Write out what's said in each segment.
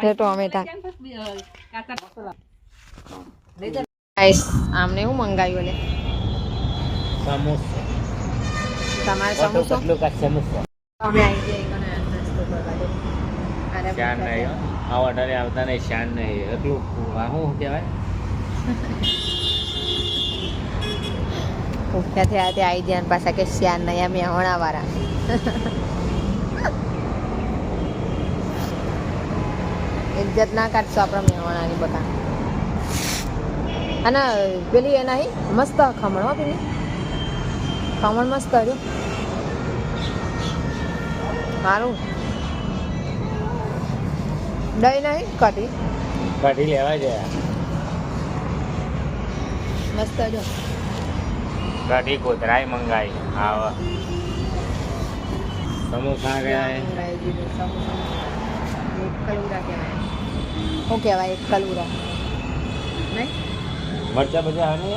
તે ટોમેટા ગાઈસ આમને હું મંગાવ્યું લે સમોસા તમારે સમોસો અમે આવી દે. શાન નહીં. આ ઓર્ડરે આવતા નહીં શાન નહીં. એટલું આ શું કહેવાય? ભૂખ્યા થયા તે આવી જાય પાછા કે શ્યાન નહીં અમે હણા ઇજ્જત ના કાઢશો આપણા મેહોણાની બકા. અને પેલી એ નહીં મસ્ત ખમણ હો પેલી. ખમણ મસ્ત કર્યું સારું દહીં નહીં કઢી. કઢી લેવા ગયા મસ્ત જો. કઢી કોતરાય મંગાઈ આવા. સમોસા ગયા શું કહેવાય એક કલુરા. નહીં? મરચા બજા આવે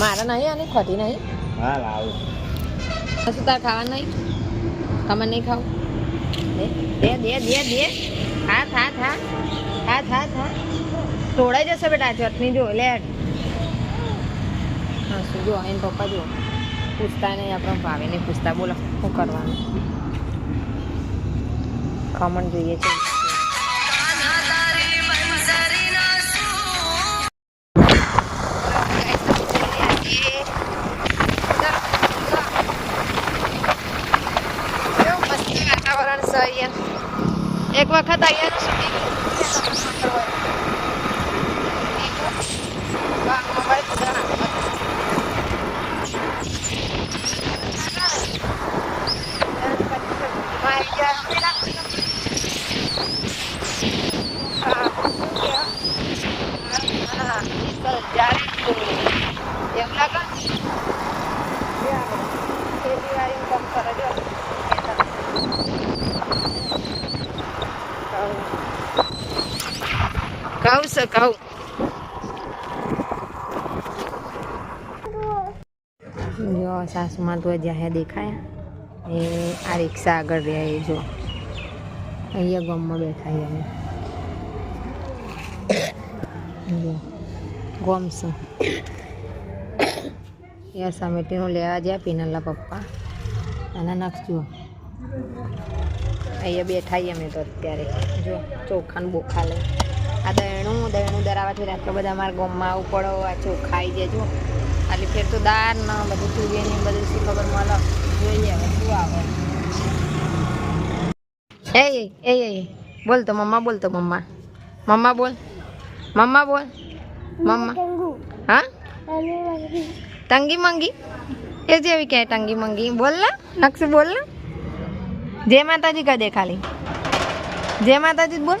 મારા નહીં આની ખોટી નહીં. હા લાવું. શું તાર ખાવા નહીં? તમે નહીં ખાવ? દે દે દે દે હા થા થા. હા થા હાથ હાથ તોડાઈ જશે બેટા ચટણી જો લે. હા શું જો એને પપ્પા જો. પૂછતા નહીં આપણે ભાવે નહીં પૂછતા બોલો શું કરવાનું? ખમણ જોઈએ છે કેવું મસ્ત વાતાવરણ છે અહીંયા એક વખત અહીંયાનું એમ લાગે ખેતીવાડીનું કામ કરે જો કહું છે જો, સાસુમાં તો જાહે દેખાયા. એ આ રિક્ષા આગળ રહ્યા એ જો. અહીંયા ગોમમાં બેઠા અમે ગોમ છે. હું સમેટીનું લેવા જ્યાં પીનલના પપ્પા. અને નાખજો અહીંયા બેઠા અમે તો અત્યારે. જો, ચોખાને બોખા લઈ આ દયણું દહેણું દરાવાથી રાત્રે બધા અમારા ગોમમાં આવું પડો આ ચોખા આવી જાય જો. ખાલી ફેર તો દાળ ન બધું તુવેર ને બધું શી ખબર મળે? જોઈએ હવે શું આવે. એ એ એ બોલ તો મમ્મા, બોલ તો મમ્મા. મમ્મા બોલ. મમ્મા બોલ. મમ્મા. હા? તંગી મંગી? એ જેવી કે તંગી મંગી. બોલ ને નક્ષ બોલ ને. જય માતાજી કહે ખાલી જય માતાજી બોલ.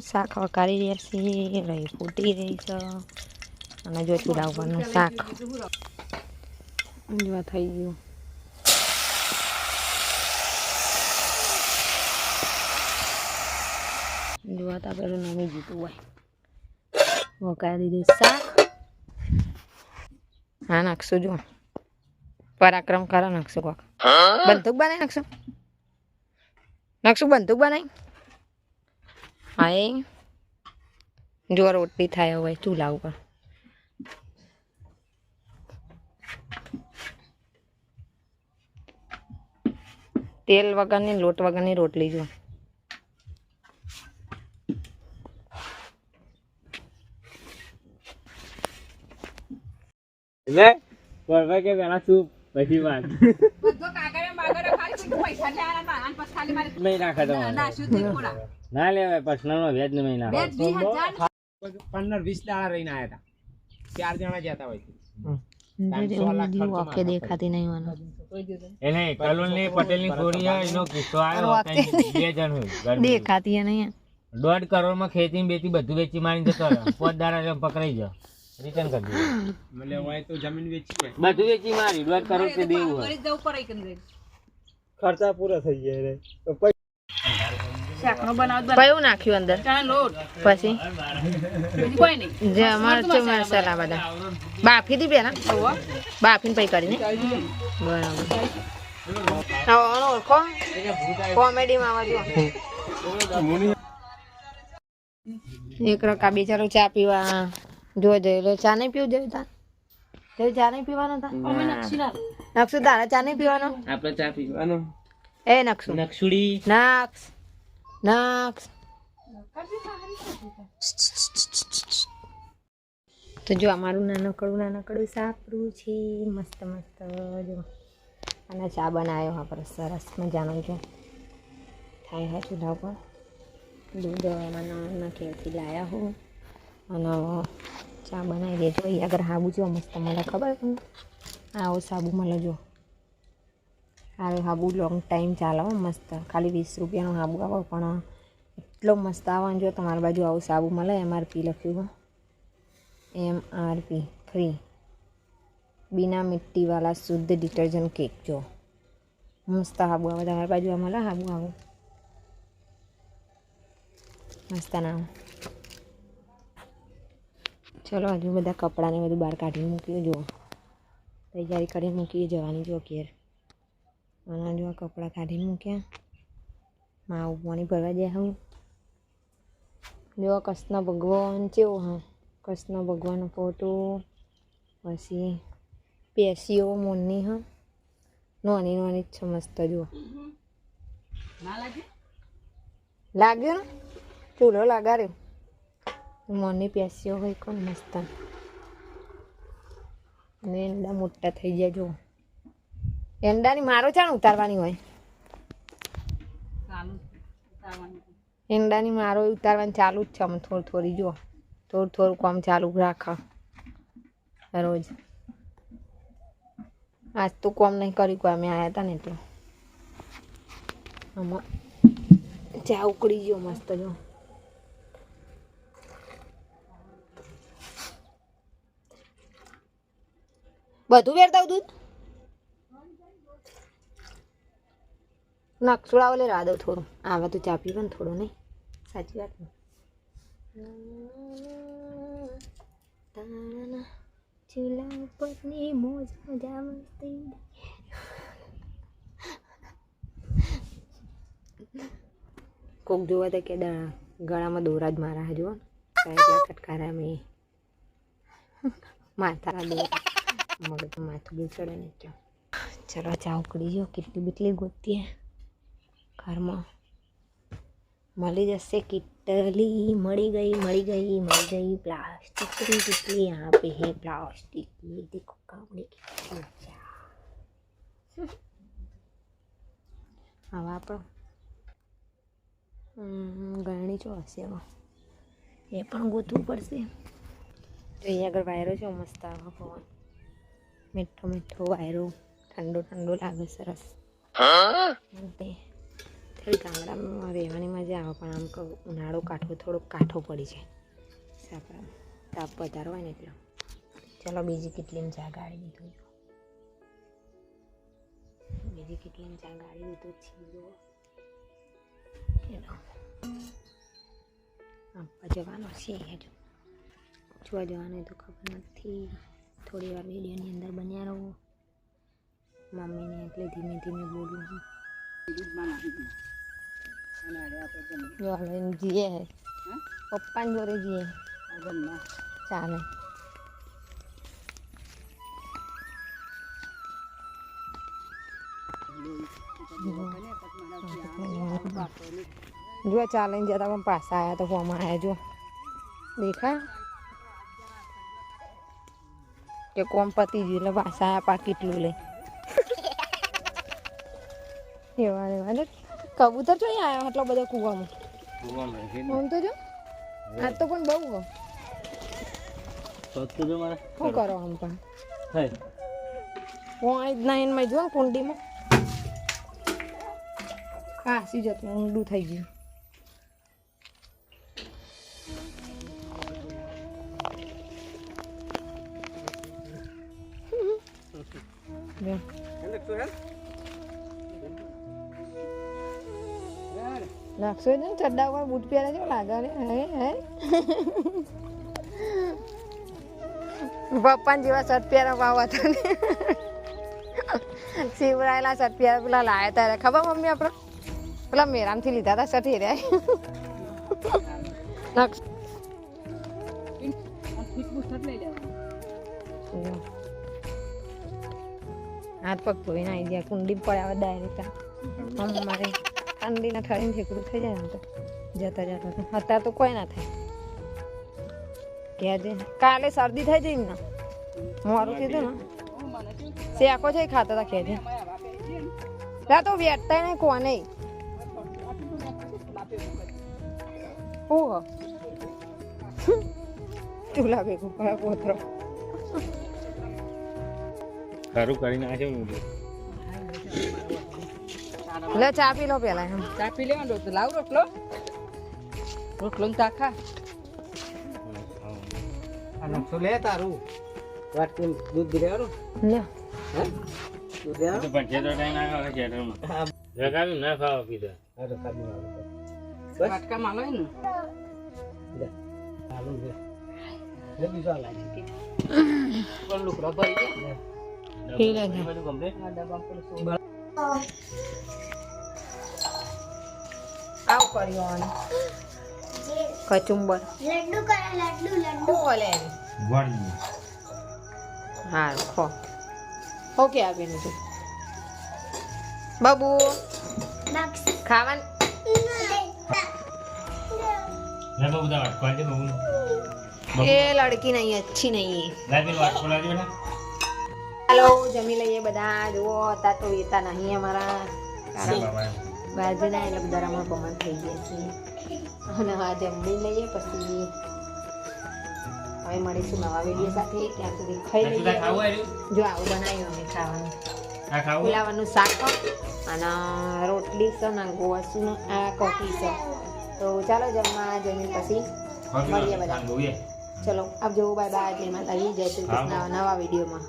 શાક વકારી રહ્યા છીએ રહી ફૂટી રહી છે. અને જો ઉપરનું શાક. જો થઈ ગયું. જો આ તા પેલું નમી જીતું હોય. વકારી દીધું શાક. હા નાખશું જો. પરાક્રમ કરો, નકશો કોક. બંદૂક બનાવી નકશો? નકશું બંદૂક બનાવી હા એ રોટલી થાય હોય ચૂલા ઉપર. તેલ વગરની, લોટ વગરની રોટલી જો એટલે કે પેલા શું પછી વાત. નહીં નાખે તમારે ના લેવાય પર્સનલ નો વેજ નહીં નાખે પંદર વીસ દાડા રહીને આવ્યા હતા ચાર જણા જતા હોય દેખાતી નહીં દોઢ કરોડમાં ખેતી બેતી બધું વેચી મારી જતો પોત દાડા પકડાઈ ગયો. રિટર્ન કરી દીધું. બધું વેચી મારી દોઢ કરોડ તે દેવું હોય કયું નાખ્યું અંદર? પછી? જે અમારે છે મસાલા બધા. બાફી દી પેલા? બાફીને પછી કરીને? બરાબર. ઓળખો કોમેડીમાં આવવા એક રકા બિચારો ચા પીવા. જો જઈ ચા નહીં પીવું જોયું તા જોયું ચા નહીં પીવાનો તા નકશુ તારા ચા નહીં પીવાનો? આપડે ચા પીવાનો. એ નકશુ. નકશુડી. નક્ષ નક્ષ તો જો અમારું નાનકડું નાનકડું સાપરું છે. મસ્ત મસ્ત જો. અને ચા બનાવ્યો હા પર સરસ મજાનો જો. થાય હા ચૂલા ઉપર. દૂધ મને કેવથી લાયા હું. અને ચા બનાવી દેજો એ આગળ હાબુ જો મસ્ત મને ખબર તમને? આવો સાબુ મળે જો. હારું હાબુ લોંગ ટાઈમ ચાલે મસ્ત. ખાલી વીસ રૂપિયાનો હાબુ આવો, પણ એટલો મસ્ત આવવાનું જો. તમારી બાજુ આવું સાબુ મળે. એમઆરપી લખ્યું એમ આરપી ફ્રી બિના મિટ્ટીવાળા શુદ્ધ ડિટર્જન્ટ કેક જો. મસ્ત હાબુ આવે. તમારી બાજુ મળે હાબુ આવું. મસ્ત ના ચલો હજુ બધા કપડાને બધું બહાર કાઢી મૂક્યું જુઓ. તૈયારી કરીને મૂકી જવાની જો ઘેર. અને જો આ કપડાં કાઢીને મૂક્યા. માવું પાણી ભરવા જાય હું જો કૃષ્ણ ભગવાન ચેવો હા. કૃષ્ણ ભગવાનનો ફોટો પછી પેશીઓ મોરની હા. નાની નાની જ છે મસ્ત જુઓ. લાગ્યો ને? ચૂલો લાગાડ્યો. મોરની પ્યાસ્યો હોય કોણ મસ્ત અને એંડા મોટા થઈ જાય જુઓ. એંડાની મારો ચાણ ઉતારવાની હોય. એંડાની મારો ઉતારવાની ચાલુ જ છે અમે થોડી થોડી જુઓ. થોડું થોડું કામ ચાલુ રાખો. રોજ. આજ તો કોમ નહીં કર્યું કોઈ અમે આવ્યા હતા ને એટલે. આમાં ચા ઉકળી ગયો મસ્ત જો બધું વેરતા દૂધ? નકસુડા ઓલે રાહ દઉં થોડું. આવા તો ચા પીવા ને થોડું નહીં. સાચી વાત ને? તારાના ચૂલા ઉપરની મોજ મજા મસ્તી. કોક જોવા તો કે દા ગળામાં દોરા જ મારા જુઓ ને. એટલા ખટકારા મેં માથા દોરા. મગજ માથું બી ચડે ને એટલે ચલો ચા ઉકળી જો કેટલી બીટલી ગોતીએ ઘરમાં મળી જશે કિટલી મળી ગઈ મળી ગઈ મળી ગઈ પ્લાસ્ટિક की कितली यहाँ पे है प्लास्टिक ये देखो कावड़ी की मजा હવે આપણો હમ, ગરણી ચો હશે હવે એ પણ ગોતવું પડશે તો અહીંયા આગળ વાયરો છે મસ્ત આવે પવન મીઠો મીઠો વાયરો ઠંડો ઠંડો લાગે સરસ. થોડી ગામડામાં રહેવાની મજા આવે પણ આમ કહું ઉનાળો કાઠો થોડોક કાઠો પડી છે સાપડા તાપ વધારો હોય ને એટલે. ચાલો બીજી કેટલી ચા ગાળી દીધું બીજી કેટલી ચા ગાળી દીધું છે જો. ચલો. આપવા જવાનો છે હજુ. જોવા જવાનું તો ખબર નથી. થોડી વાર વિડીયોની અંદર બન્યા રહો મમ્મીને એટલે ધીમે ધીમે બોલું છું જો હવે જીએ પપ્પાને જોડે જઈએ ચાલે જો ચાલે ને જતા પણ પાછા આવ્યા તો ફોમાં આવ્યા જો દેખા કે કોમ પતી ગયું એટલે પાછા આ પાકીટલું લઈ એવા એવા કબૂતર જોઈ આવ્યા આટલો બધો કૂવામાં? આમ તો જો. આ તો પણ બહુ હો શું કરો આમ પણ? હે પોણી જ નહીં મેં જો કુંડીમાં. હા સી જતું ઊંડું થઈ ગયું. જ ને ચડ્ડા ઉપર બૂટ પહેરે છે લાગે ને? હે હે પપ્પા જેવા શર્ટ પહેરા ભાવ હતા ને શિવરાયેલા શર્ટ પહેરા પેલા લાયા તારે ખબર મમ્મી આપણે? પેલા મેરામથી લીધા હતા શર્ટ હેર્યા હાથ પગ ધોઈને આવી ગયા. કુંડી પડ્યા ડાયરેક્ટ મમ્મી મારે ઠંડીના ઠરીને ઠેકડું થઈ જાય ને તો. જતા જતા અત્યારે તો કોઈ ના થાય. કે આજે કાલે શરદી થઈ જઈ ને મારું કીધું ને. શેકો છે ખાતા હતા કહેજે ત્યાં તો વેટતા નહીં કોને. ઓહો. ચૂલા ભેગું કરે પોતરો. સારું કરીને ને લે ચા પી લો પેલા એમ. ચા પી લેવાનો રોટલો લાવ રોટલો. રોટલો ને ચાખા નકશો લે તારું. વાટકી દૂધ પી લેવાનું. લે. દૂધ લેવાનું? તો પણ છેતરો ટાઈમ ના ખાવા ખેતરમાં જગાવ્યું ના ખાવા પીધા. તો ખાલી વાળો બસ. વાટકા માં લઈ ને? લે. ચાલુ લે. લે બીજો લાગે પણ લુકડો ભરી દે ઠીક છે બધું complete? આ ડબ્બા પર સો આવ કર્યું કચુંબર. લડ્ડુ કરે લડ્ડુ લડ્ડુ. શું બોલે હા. ખો ઓકે આપીને તું બાબુ ખાવાન? એ લડકી નહીં અચ્છી નહીં હાલો જમી લઈએ બધા. જુઓ હતા તો એતા નહીં અમારા. બાબા બાજુના એટલે બધા રમણ થઈ ગયા છીએ અને હા જમી લઈએ પછી હવે મળીશું નવા વીડિયો સાથે. ત્યાં સુધી ખાઈ લઈએ. જો આવું બનાવ્યું અમે ખાવાનું. આ ફુલાવાનું શાક અને રોટલી છે ને ગોવાસું આ કોફી છે. તો ચાલો જમવા જમી પછી મળીએ બધા. ખાવું આપ ચલો આવજો બાય બાય જય માતાજી જય શ્રી કૃષ્ણ. નવા વિડીયોમાં.